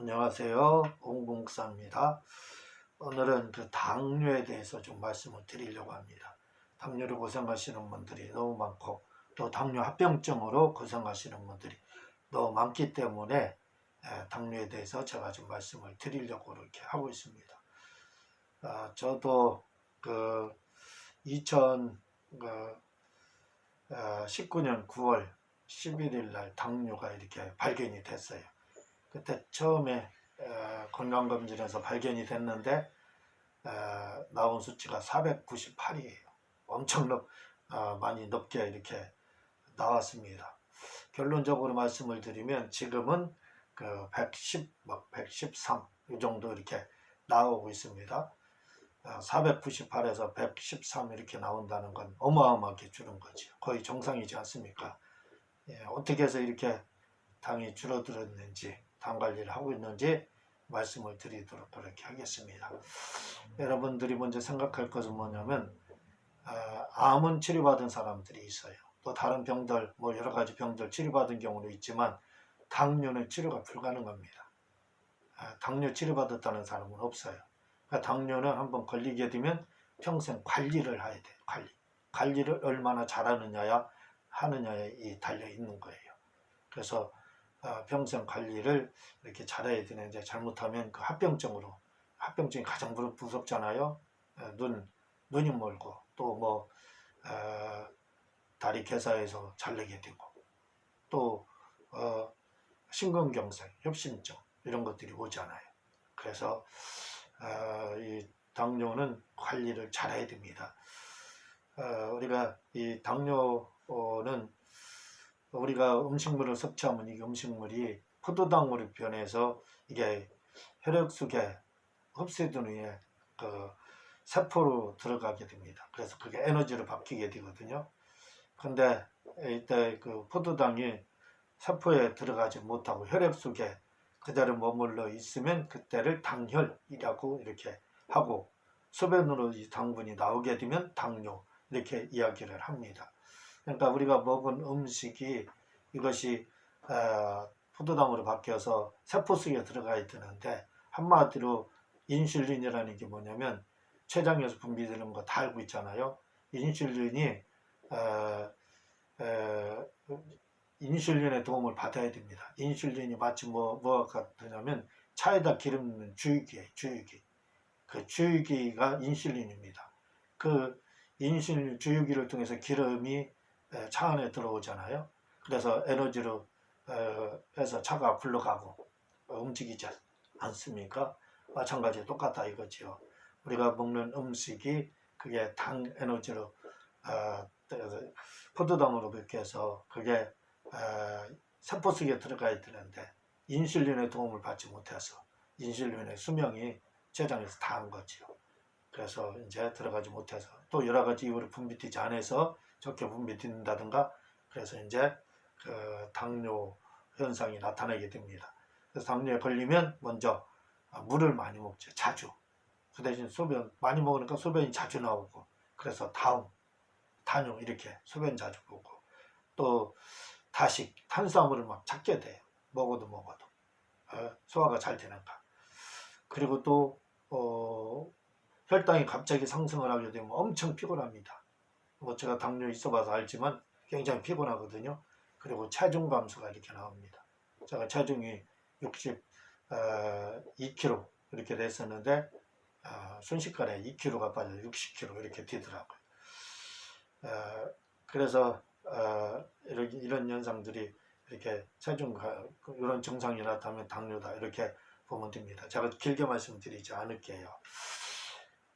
안녕하세요. 옹봉사입니다. 오늘은 그 당뇨에 대해서 좀 말씀을 드리려고 합니다. 당뇨로 고생하시는 분들이 너무 많고 또 당뇨 합병증으로 고생하시는 분들이 너무 많기 때문에 에, 당뇨에 대해서 제가 좀 말씀을 드리려고 이렇게 하고 있습니다. 아, 저도 그 2019년 9월 11일 날 당뇨가 이렇게 발견이 됐어요. 그때 처음에 에, 건강검진에서 발견이 됐는데 에, 나온 수치가 498이에요. 엄청 높, 어, 많이 높게 이렇게 나왔습니다. 결론적으로 말씀을 드리면 지금은 그 110, 막 113, 이 정도 이렇게 나오고 있습니다. 498에서 113 이렇게 나온다는 건 어마어마하게 줄은 거죠. 거의 정상이지 않습니까? 예, 어떻게 해서 이렇게 당이 줄어들었는지, 당 관리를 하고 있는지 말씀을 드리도록 그렇게 하겠습니다. 여러분들이 먼저 생각할 것은 뭐냐면, 아, 암은 치료받은 사람들이 있어요. 또 다른 병들, 뭐 여러 가지 병들 치료받은 경우도 있지만, 당뇨는 치료가 불가능합니다. 아, 당뇨 치료받았다는 사람은 없어요. 그러니까 당뇨는 한번 걸리게 되면 평생 관리를 해야 돼요. 관리. 관리를 얼마나 잘하느냐야 하느냐에 이 달려 있는 거예요. 그래서 어, 평생 관리를 이렇게 잘해야 되는데 잘못하면 그 합병증으로 합병증이 가장 무- 무섭잖아요. 어, 눈 눈이 멀고 또뭐 어, 다리 개사에서 잘리게 되고 또 어, 심근경색, 협심증 이런 것들이 오잖아요. 그래서 어, 이 당뇨는 관리를 잘해야 됩니다. 어, 우리가 이 당뇨는 우리가 음식물을 섭취하면 이 음식물이 포도당으로 변해서 이게 혈액 속에 흡수된 후에 그 세포로 들어가게 됩니다. 그래서 그게 에너지로 바뀌게 되거든요. 근데 이때 그 포도당이 세포에 들어가지 못하고 혈액 속에 그대로 머물러 있으면 그때를 당혈이라고 이렇게 하고 소변으로 이 당분이 나오게 되면 당뇨 이렇게 이야기를 합니다. 그러니까 우리가 먹은 음식이 이것이 어, 포도당으로 바뀌어서 세포 속에 들어가 있는데 한마디로 인슐린이라는 게 뭐냐면 췌장에서 분비되는 거 다 알고 있잖아요. 인슐린이 어, 에, 인슐린의 도움을 받아야 됩니다. 인슐린이 마치 뭐, 뭐 같으냐면 차에다 기름 넣는 주유기예요, 주유기. 그 주유기가 인슐린입니다. 그 인슐린 주유기를 통해서 기름이 에, 차 안에 들어오잖아요. 그래서 에너지로 어, 해서 차가 굴러가고 어, 움직이지 않습니까? 마찬가지 똑같다 이거지요. 우리가 먹는 음식이 그게 당 에너지로 어, 포도당으로 해서 그게 어, 세포 속에 들어가야 되는데 인슐린의 도움을 받지 못해서 인슐린의 수명이 췌장에서 다한 거지요. 그래서 이제 들어가지 못해서 또 여러 가지 이유로 분비되지 않아서 적게 분비된다든가 그래서 이제 그 당뇨 현상이 나타나게 됩니다. 그래서 당뇨에 걸리면 먼저 아, 물을 많이 먹죠. 자주. 그 대신 소변 많이 먹으니까 소변이 자주 나오고 그래서 다음 단용 이렇게 소변 자주 보고 또 다식 탄수화물을 막 찾게 돼요. 먹어도 먹어도 어, 소화가 잘 되는가. 그리고 또 어, 혈당이 갑자기 상승을 하게 되면 엄청 피곤합니다. 뭐 제가 당뇨 있어봐서 알지만 굉장히 피곤하거든요. 그리고 체중 감소가 이렇게 나옵니다. 제가 체중이 62kg 이렇게 됐었는데 어, 순식간에 2kg가 빠져 60kg 이렇게 되더라고요. 어, 그래서 어, 이런, 현상들이 이렇게 체중 이런 증상이 나타나면 당뇨다 이렇게 보면 됩니다. 제가 길게 말씀드리지 않을게요.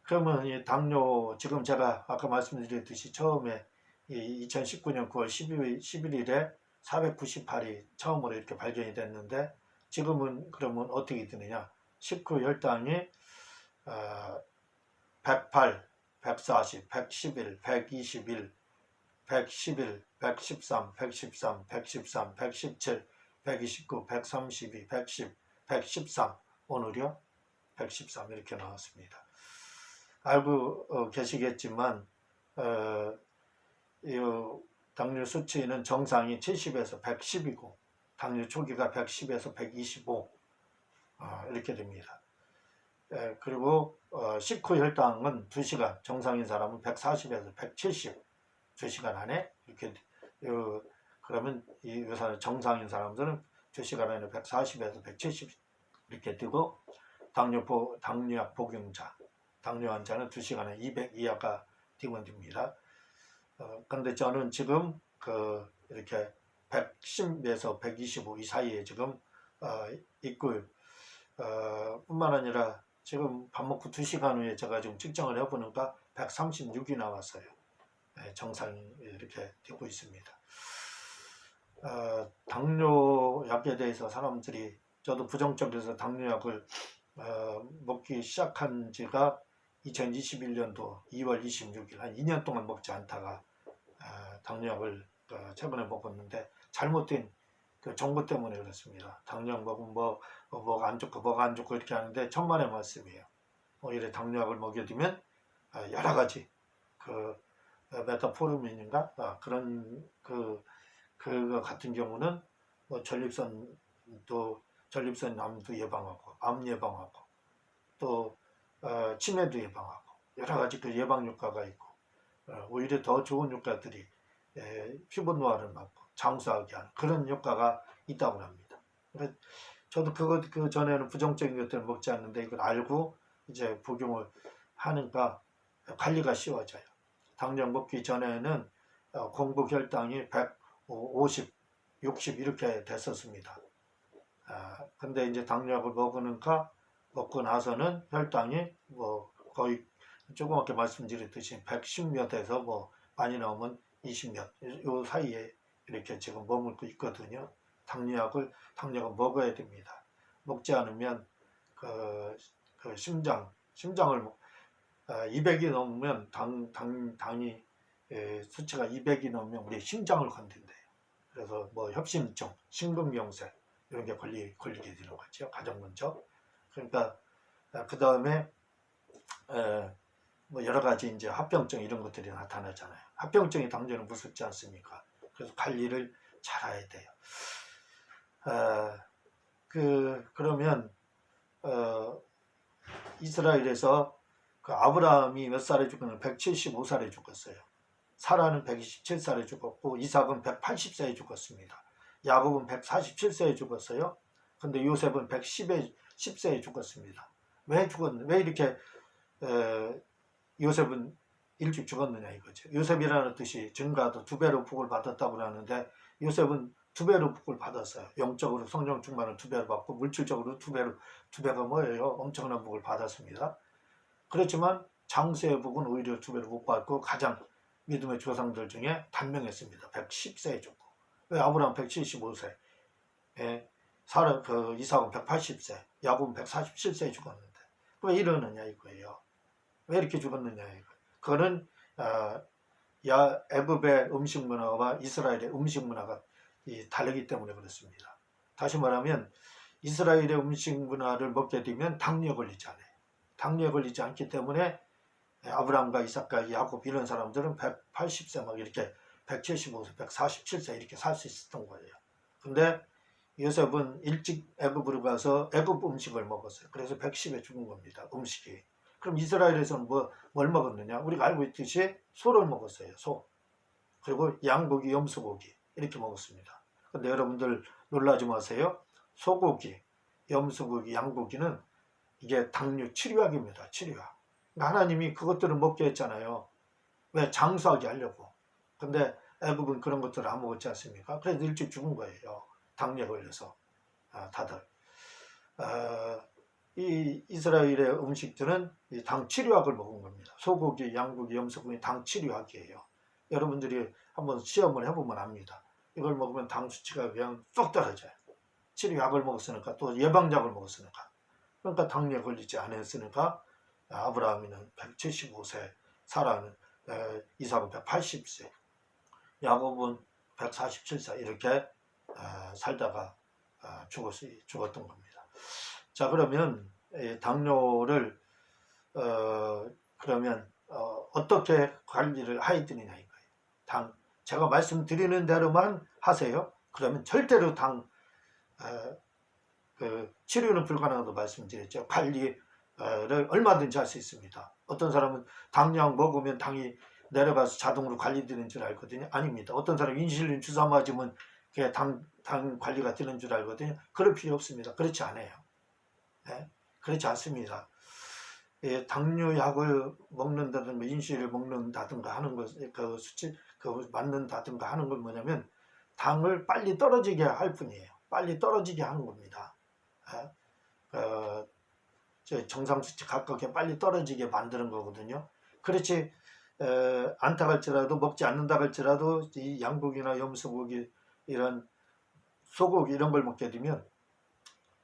그러면 이 당뇨 지금 제가 아까 말씀드렸듯이 처음에 이 2019년 9월 12일, 11일에 498이 처음으로 이렇게 발견이 됐는데 지금은 그러면 어떻게 되느냐? 식후 혈당이 어, 108, 140, 111, 121, 111, 113, 113, 113, 117, 129, 132, 110, 113 오늘이요? 113 이렇게 나왔습니다. 알고 어, 계시겠지만 어, 이 당뇨 수치는 정상이 70에서 110이고 당뇨 초기가 110에서 125 어, 이렇게 됩니다. 에, 그리고 어, 식후 혈당은 2시간, 정상인 사람은 140에서 170 2시간 안에 이렇게 어, 그러면 이 의사 정상인 사람들은 2시간 안에 140에서 170 이렇게 뜨고 당뇨 보, 당뇨약 복용자, 당뇨 환자는 2시간에 200 이하가 뛰면 됩니다. 어, 근데 저는 지금 그 이렇게 110에서 125 이 사이에 지금 어, 있고 어, 뿐만 아니라 지금 밥 먹고 2시간 후에 제가 지금 측정을 해보니까 136이 나왔어요. 네, 정상이 이렇게 되고 있습니다. 어, 당뇨약에 대해서 사람들이 저도 부정적으로서 당뇨약을 어, 먹기 시작한 지가 2021년도 2월 26일 한 2년 동안 먹지 않다가 어, 당뇨약을 어, 최근에 먹었는데 잘못된 그 정보 때문에 그렇습니다. 당뇨약 먹으면 뭐 어, 뭐가 안 좋고 뭐가 안 좋고 이렇게 하는데 천만의 말씀이에요. 오히려 당뇨약을 먹여두면 어, 여러 가지 그 어, 메타포르민인가 아, 그런 그 그거 같은 경우는 뭐 전립선 또 전립선 암도 예방하고 암 예방하고 또 어, 치매도 예방하고 여러 가지 그 예방 효과가 있고 어, 오히려 더 좋은 효과들이 에, 피부 노화를 막고 장수하게 하는 그런 효과가 있다고 합니다. 저도 그거 그 전에는 부정적인 것들을 먹지 않는데 이걸 알고 이제 복용을 하니까 관리가 쉬워져요. 당뇨 먹기 전에는 어, 공복 혈당이 150, 60 이렇게 됐었습니다. 아, 근데 이제 당뇨약을 먹으니까 먹고 나서는 혈당이 뭐 거의 조그맣게 말씀드렸듯이 110몇에서 뭐 많이 나오면 20몇 요 사이에 이렇게 지금 머물고 있거든요. 당뇨약을 당뇨가 먹어야 됩니다. 먹지 않으면 그, 그 심장 심장을 먹- 아, 200이 넘으면 당, 당, 당이 에, 수치가 200이 넘으면 우리 심장을 건든대요. 그래서 뭐 협심증, 심근경색 이런 게 걸리, 걸리게 되는 거죠. 가장 먼저. 그러니까 그 다음에 뭐 여러 가지 이제 합병증 이런 것들이 나타나잖아요. 합병증이 당뇨는 무섭지 않습니까? 그래서 관리를 잘해야 돼요. 어, 그 그러면 어, 이스라엘에서 그 아브라함이 몇 살에 죽었냐? 175살에 죽었어요. 사라는 127살에 죽었고 이삭은 180세에 죽었습니다. 야곱은 147세에 죽었어요. 근데 요셉은 110에 10세에 죽었습니다. 왜 죽었? 왜 이렇게 에, 요셉은 일찍 죽었느냐 이거죠. 요셉이라는 뜻이 증가도 두 배로 복을 받았다고 하는데 요셉은 두 배로 복을 받았어요. 영적으로 성령 충만을 두 배로 받고 물질적으로 두 배로 두 배가 뭐예요? 엄청난 복을 받았습니다. 그렇지만 장세의 복은 오히려 두 배로 못 받고 가장 믿음의 조상들 중에 단명했습니다. 110세에 죽고 왜 아브라함 175세, 예, 사라 그 이삭은 180세, 야곱은 147세에 죽었는데 왜 이러느냐 이거예요. 왜 이렇게 죽었느냐 이거. 그거는 아, 야 애굽의 음식 문화와 이스라엘의 음식 문화가 이 다르기 때문에 그렇습니다. 다시 말하면 이스라엘의 음식 문화를 먹게 되면 당뇨 걸리지 않아요. 당뇨 걸리지 않기 때문에 아브라함과 이삭과 야곱 이런 사람들은 180세 막 이렇게 175세, 147세 이렇게 살 수 있었던 거예요. 근데 요셉은 일찍 애굽으로 가서 애굽 음식을 먹었어요. 그래서 110에 죽은 겁니다. 음식이. 그럼 이스라엘에서는 뭐, 뭘 먹었느냐? 우리가 알고 있듯이 소를 먹었어요. 소. 그리고 양고기, 염소고기 이렇게 먹었습니다. 근데 여러분들 놀라지 마세요. 소고기, 염소고기, 양고기는 이게 당뇨 치료약입니다. 치료약. 그러니까 하나님이 그것들을 먹게 했잖아요. 왜 장수하게 하려고. 근데 애굽은 그런 것들을 안 먹었지 않습니까? 그래서 일찍 죽은 거예요. 당뇨 걸려서 아, 다들. 아, 이 이스라엘의 음식들은 이당 치료약을 먹은 겁니다. 소고기, 양고기, 염소고기 당 치료약이에요. 여러분들이 한번 시험을 해보면 압니다. 이걸 먹으면 당 수치가 그냥 쏙 떨어져요. 치료약을 먹었으니까 또 예방약을 먹었으니까. 그러니까 당뇨에 걸리지 않았으니까 아브라함이는 175세, 사라는 에, 이삭은 180세, 야곱은 147세 이렇게 에, 살다가 아, 죽었, 죽었던 겁니다. 자 그러면 이 당뇨를 어, 그러면 어, 어떻게 관리를 해야 되느냐 이거예요. 당 제가 말씀드리는 대로만 하세요. 그러면 절대로 당 어, 그 치료는 불가능하다고 말씀드렸죠. 관리를 얼마든지 할 수 있습니다. 어떤 사람은 당약 먹으면 당이 내려가서 자동으로 관리되는 줄 알거든요. 아닙니다. 어떤 사람 인슐린 주사 맞으면 당, 당 관리가 되는 줄 알거든요. 그럴 필요 없습니다. 그렇지 않아요. 네? 그렇지 않습니다. 예, 당뇨약을 먹는다든가 인슐린을 먹는다든가 하는 것, 그 수치, 그 맞는다든가 하는 건 뭐냐면 당을 빨리 떨어지게 할 뿐이에요. 빨리 떨어지게 하는 겁니다. 예? 어, 저 정상 수치 가깝게 빨리 떨어지게 만드는 거거든요. 그렇지 에, 않다 할지라도 먹지 않는다 할지라도 이 양고기나 염소고기 이런 소고기 이런 걸 먹게 되면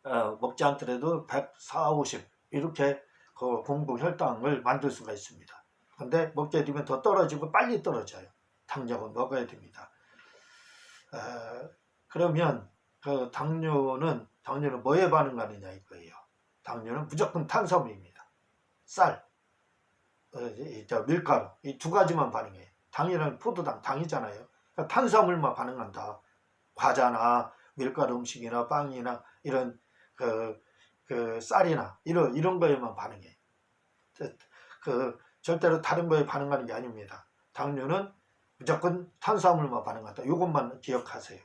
어, 먹지 않더라도 140, 50 이렇게 그 공복 혈당을 만들 수가 있습니다. 근데 먹게 되면 더 떨어지고 빨리 떨어져요. 당력은 먹어야 됩니다. 어, 그러면 그 당뇨는 당뇨는 뭐에 반응하느냐 이거예요. 당뇨는 무조건 탄수화물입니다. 쌀, 어, 이, 저 밀가루 이 두 가지만 반응해요. 당이란 포도당 당이잖아요. 그러니까 탄수화물만 반응한다. 과자나 밀가루 음식이나 빵이나 이런 그, 그 쌀이나 이런 이런 거에만 반응해. 그, 그 절대로 다른 거에 반응하는 게 아닙니다. 당뇨는 무조건 탄수화물만 반응한다. 이것만 기억하세요.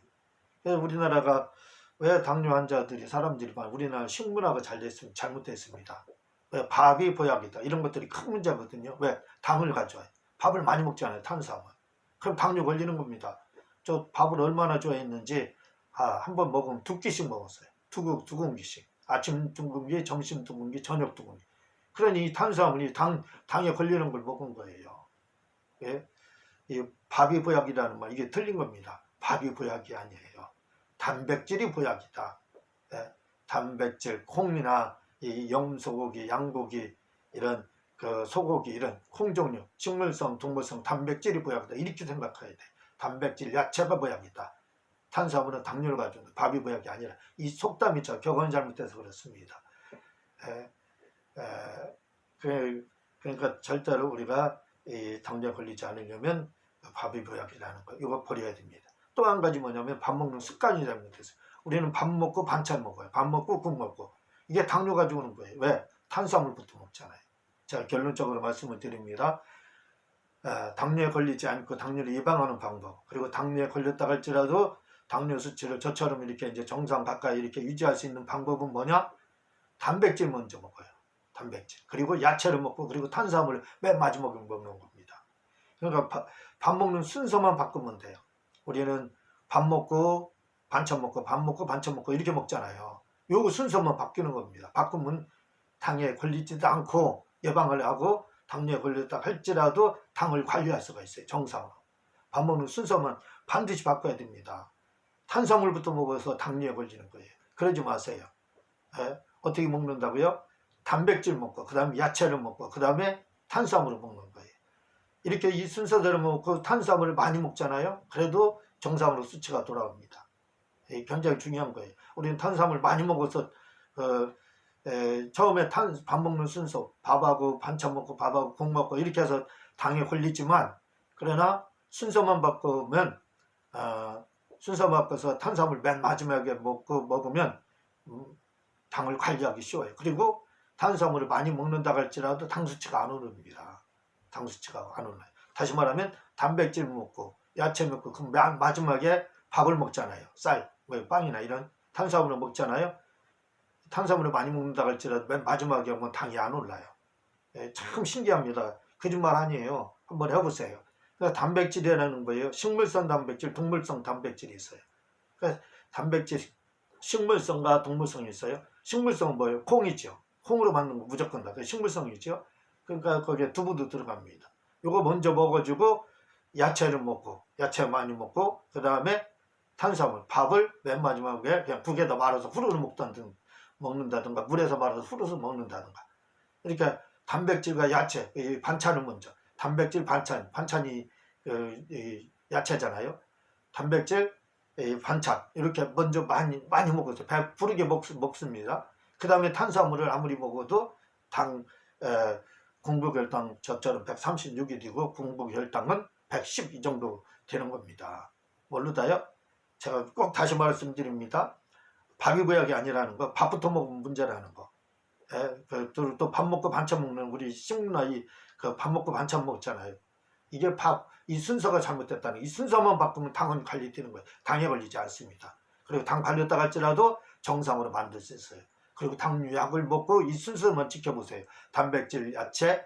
그래서 우리나라가 왜 당뇨 환자들이 사람들이 많아 우리나라 식문화가 잘 됐으면 잘못됐습니다. 왜 밥이 보약이다 이런 것들이 큰 문제거든요. 왜 당을 가져와요. 밥을 많이 먹지 않아요. 탄수화물. 그럼 당뇨 걸리는 겁니다. 저 밥을 얼마나 좋아했는지 아, 한 번 먹으면 두 끼씩 먹었어요. 두, 두 공기씩. 아침 두 공기, 점심 두 공기, 저녁 두 공기. 그러니 이 탄수화물이 당, 당에 걸리는 걸 먹은 거예요. 예? 이 밥이 보약이라는 말 이게 틀린 겁니다. 밥이 보약이 아니에요. 단백질이 보약이다. 예? 단백질, 콩이나 이 염소고기, 양고기 이런 그 소고기 이런 콩 종류, 식물성, 동물성 단백질이 보약이다. 이렇게 생각해야 돼. 단백질, 야채가 보약이다. 탄수화물은 당뇨를 가져온다. 밥이 보약이 아니라 이 속담이 저 격언 잘못돼서 그렇습니다. 에, 에, 그, 그러니까 절대로 우리가 이 당뇨 걸리지 않으려면 밥이 보약이라는 거 이거 버려야 됩니다. 또 한 가지 뭐냐면 밥 먹는 습관이 잘못됐어요. 우리는 밥 먹고 반찬 먹어요. 밥 먹고 국 먹고 이게 당뇨 가지고 오는 거예요. 왜? 탄수화물부터 먹잖아요. 자 결론적으로 말씀을 드립니다. 아, 당뇨에 걸리지 않고 당뇨를 예방하는 방법 그리고 당뇨에 걸렸다 할지라도 당뇨 수치를 저처럼 이렇게 이제 정상 가까이 이렇게 유지할 수 있는 방법은 뭐냐? 단백질 먼저 먹어요. 단백질. 그리고 야채를 먹고 그리고 탄수화물 맨 마지막에 먹는 겁니다. 그러니까 밥, 밥 먹는 순서만 바꾸면 돼요. 우리는 밥 먹고 반찬 먹고 밥 먹고 반찬 먹고 이렇게 먹잖아요. 요거 순서만 바뀌는 겁니다. 바꾸면 당에 걸리지도 않고 예방을 하고 당뇨에 걸렸다 할지라도 당을 관리할 수가 있어요. 정상으로. 밥 먹는 순서만 반드시 바꿔야 됩니다. 탄수화물부터 먹어서 당뇨에 걸리는 거예요. 그러지 마세요. 예? 어떻게 먹는다고요? 단백질 먹고 그 다음에 야채를 먹고 그 다음에 탄수화물을 먹는 거예요. 이렇게 이 순서대로 먹고 탄수화물을 많이 먹잖아요. 그래도 정상으로 수치가 돌아옵니다. 이 굉장히 중요한 거예요. 우리는 탄수화물 많이 먹어서 어, 에, 처음에 탄, 밥 먹는 순서 밥하고 반찬 먹고 밥하고 국 먹고 이렇게 해서 당에 걸리지만 그러나 순서만 바꾸면 어, 순서 바꿔서 탄수화물 맨 마지막에 먹고 먹으면 음, 당을 관리하기 쉬워요. 그리고 탄수화물을 많이 먹는다 할지라도 당 수치가 안 오릅니다. 당 수치가 안 올라요. 다시 말하면 단백질 먹고 야채 먹고 그맨 마지막에 밥을 먹잖아요. 쌀, 뭐 빵이나 이런 탄수화물을 먹잖아요. 탄수화물을 많이 먹는다 할지라도 맨 마지막에 오면 당이 안 올라요. 예, 참 신기합니다. 거짓말 아니에요. 한번 해보세요. 그러니까 단백질이라는 거예요. 식물성 단백질, 동물성 단백질이 있어요. 그러니까 단백질, 식물성과 동물성이 있어요. 식물성은 뭐예요? 콩이죠. 콩으로 만든 거 무조건 다. 그 식물성이죠. 그러니까 거기에 두부도 들어갑니다. 요거 먼저 먹어주고 야채를 먹고 야채 많이 먹고 그 다음에 탄수화물 밥을 맨 마지막에 그냥 국에다 말아서 후루룩 먹던든 먹는다든가 물에서 말아서 후루룩 먹는다든가 이렇게 단백질과 야채 이 반찬을 먼저 단백질 반찬 반찬이 그, 이 야채잖아요 단백질 이 반찬 이렇게 먼저 많이 많이 먹어서 배 부르게 먹, 먹습니다 그 다음에 탄수화물을 아무리 먹어도 당 에, 공복혈당 저처럼 136이 되고 공복혈당은 110 이 정도 되는 겁니다. 모르다요? 제가 꼭 다시 말씀드립니다. 밥이보약이 아니라는 거, 밥부터 먹으면 문제라는 거. 예, 그, 또밥 먹고 반찬 먹는 우리 식문화이 그 밥 먹고 반찬 먹잖아요. 이게 밥, 이 순서가 잘못됐다는 이 순서만 바꾸면 당은 관리되는 거예요. 당에 걸리지 않습니다. 그리고 당 관렸다 할지라도 정상으로 만들 수 있어요. 그리고 당류약을 먹고 이 순서만 지켜보세요. 단백질, 야채,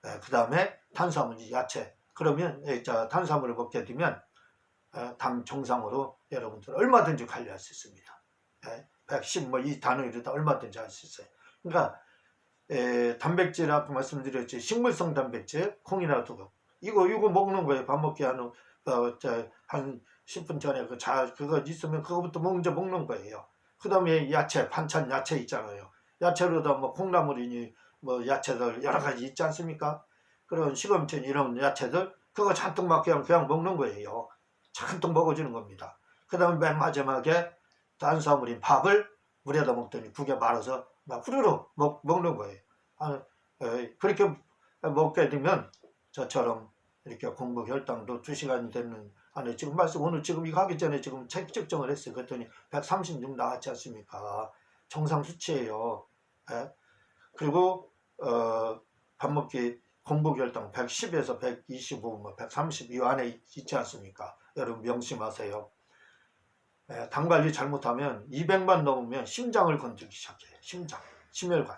그 다음에 탄수화물, 야채. 그러면 예, 자, 탄수화물을 먹게 되면 어, 당 정상으로 여러분들 얼마든지 관리할 수 있습니다. 110, 뭐이 단위로 다 얼마든지 할 수 있어요. 그러니까 에, 단백질 아까 말씀드렸지 식물성 단백질 콩이라도 이거 이거 먹는 거예요. 밥 먹기 하는 어, 저, 한 10분 전에 그자 그거 있으면 그거부터 먼저 먹는 거예요. 그 다음에 야채 반찬 야채 있잖아요. 야채로다 뭐 콩나물이니 뭐 야채들 여러 가지 있지 않습니까? 그런 시금치 이런 야채들 그거 잔뜩 막 그냥 그냥 먹는 거예요. 잔뜩 먹어주는 겁니다. 그 다음에 맨 마지막에 탄수화물인 밥을 물에다 먹더니 국에 말아서 막 후루룩 먹, 먹는 거예요. 아, 에, 그렇게 먹게 되면 저처럼 이렇게 공부 혈당도 2시간이 되는 안에 지금 말씀 오늘 지금 이거 하기 전에 지금 책 측정을 했어요. 그랬더니 136 나왔지 않습니까? 정상 수치예요. 에? 그리고 어, 밥 먹기 공복 혈당 110에서 125, 뭐 130이 안에 있- 있지 않습니까? 여러분 명심하세요. 에, 당 관리 잘못하면 200만 넘으면 심장을 건들기 시작해요. 심장, 심혈관,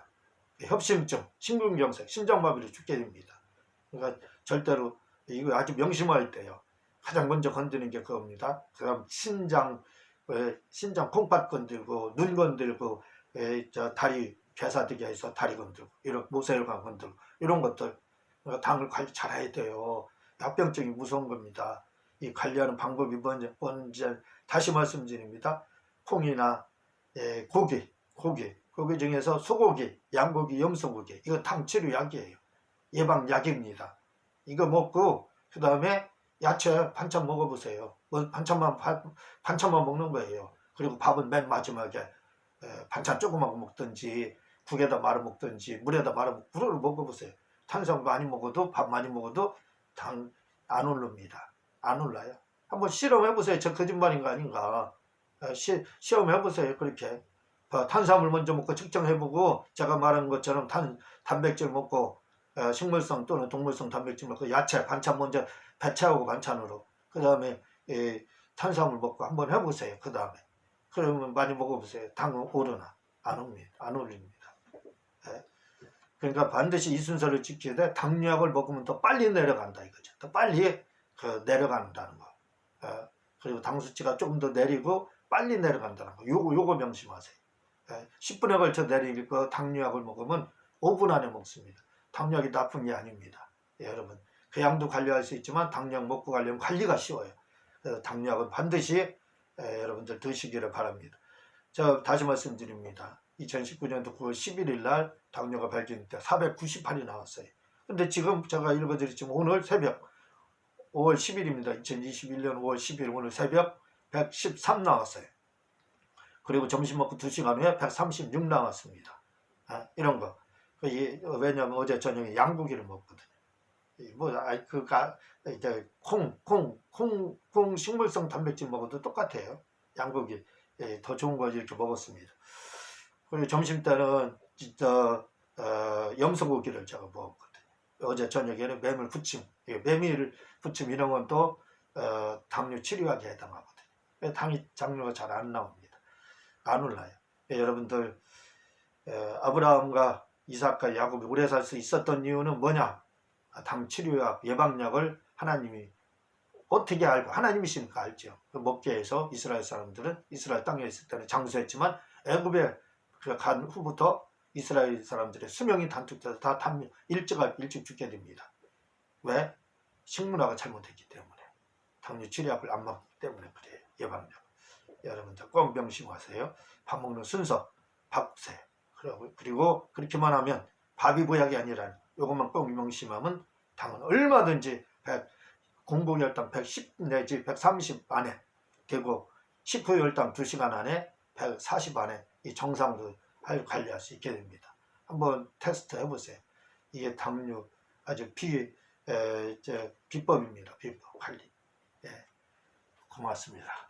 협심증, 심근경색, 심장마비로 죽게 됩니다. 그러니까 절대로 이거 아주 명심할 때요. 가장 먼저 건드는 게 그겁니다. 그 다음 신장, 에, 신장 콩팥 건들고 눈 건들고 다리 괴사되게 해서 다리 건들고 이런 모세혈관 건들고 이런 것들 그러니까 당을 관리 잘해야 돼요. 합병증이 무서운 겁니다. 이 관리하는 방법이 뭔지, 뭔지 다시 말씀드립니다. 콩이나 예, 고기, 고기, 고기 중에서 소고기, 양고기, 염소고기 이거 당 치료약이에요. 예방약입니다. 이거 먹고 그 다음에 야채 반찬 먹어보세요. 뭐 반찬만 반, 반찬만 먹는 거예요. 그리고 밥은 맨 마지막에 에, 반찬 조그만 거 먹든지 국에다 말아 먹든지 물에다 말아 먹 물을 먹어보세요. 탄수화물 많이 먹어도 밥 많이 먹어도 당 안 오릅니다. 안 올라요. 한번 실험해보세요. 저 거짓말인가 아닌가. 어, 시, 시험해보세요. 그렇게. 어, 탄수화물 먼저 먹고 측정해보고 제가 말한 것처럼 탄, 단백질 먹고 어, 식물성 또는 동물성 단백질 먹고 야채 반찬 먼저 배채하고 반찬으로 그 다음에 탄수화물 먹고 한번 해보세요. 그 다음에 그러면 많이 먹어보세요. 당 오르나 안 옵니다. 안 올립니다. 예. 그러니까 반드시 이 순서를 지켜야 돼. 당뇨약을 먹으면 더 빨리 내려간다 이거죠. 더 빨리 그 내려간다는 거. 예. 그리고 당 수치가 조금 더 내리고 빨리 내려간다는 거. 요거 요거 명심하세요. 예. 10분에 걸쳐 내릴 거 당뇨약을 먹으면 5분 안에 먹습니다. 당뇨약이 나쁜 게 아닙니다. 예, 여러분 그 양도 관리할 수 있지만 당뇨약 먹고 가려면 관리가 쉬워요. 당뇨약은 반드시 예, 여러분들 드시기를 바랍니다. 자 다시 말씀드립니다. 2019년도 9월 11일 날 당뇨가 발견될 때 498이 나왔어요. 근데 지금 제가 읽어드렸지만 오늘 새벽 5월 10일입니다. 2021년 5월 10일 오늘 새벽 113 나왔어요. 그리고 점심 먹고 2시간 후에 136 나왔습니다. 아, 이런 거. 그 이- 왜냐면 어제 저녁에 양고기를 먹거든요. 이 뭐, 아이, 그, 가, 이제, 콩, 콩, 콩, 콩 식물성 단백질 먹어도 똑같아요. 양고기. 예, 더 좋은 거 이렇게 먹었습니다. 그리고 점심 때는 진짜, 어, 염소고기를 제가 먹었거든요. 어제 저녁에는 메밀 부침, 예, 메밀 부침 이런 건 또, 어, 당뇨 치료약에 해당하거든요. 예, 당이, 당뇨가 잘 안 나옵니다. 안 올라요. 예, 여러분들, 에, 아브라함과 이삭과 야곱이 오래 살 수 있었던 이유는 뭐냐? 아, 당 치료약, 예방약을 하나님이 어떻게 알고 하나님이시니까 알죠. 그 먹게 해서 이스라엘 사람들은 이스라엘 땅에 있을 때는 장수했지만 애굽에 그간 후부터 이스라엘 사람들의 수명이 단축돼서 다 일찍 일찍 죽게 됩니다. 왜? 식문화가 잘못했기 때문에 당뇨 치료약을 안 먹기 때문에 그래요. 예방약. 여러분들 꼭 명심하세요. 밥 먹는 순서, 밥세. 그리고, 그리고 그렇게만 하면 밥이 보약이 아니라 요것만 꼭 명심하면 당은 얼마든지 100, 공복혈당 110 내지 130 안에 되고 식후 혈당 2시간 안에 140 안에 이 할- 관리할 수 있게 됩니다. 한번 테스트 해보세요. 이게 당뇨 아주 비, 에, 이제 비법입니다. 비법 관리. 예. 고맙습니다.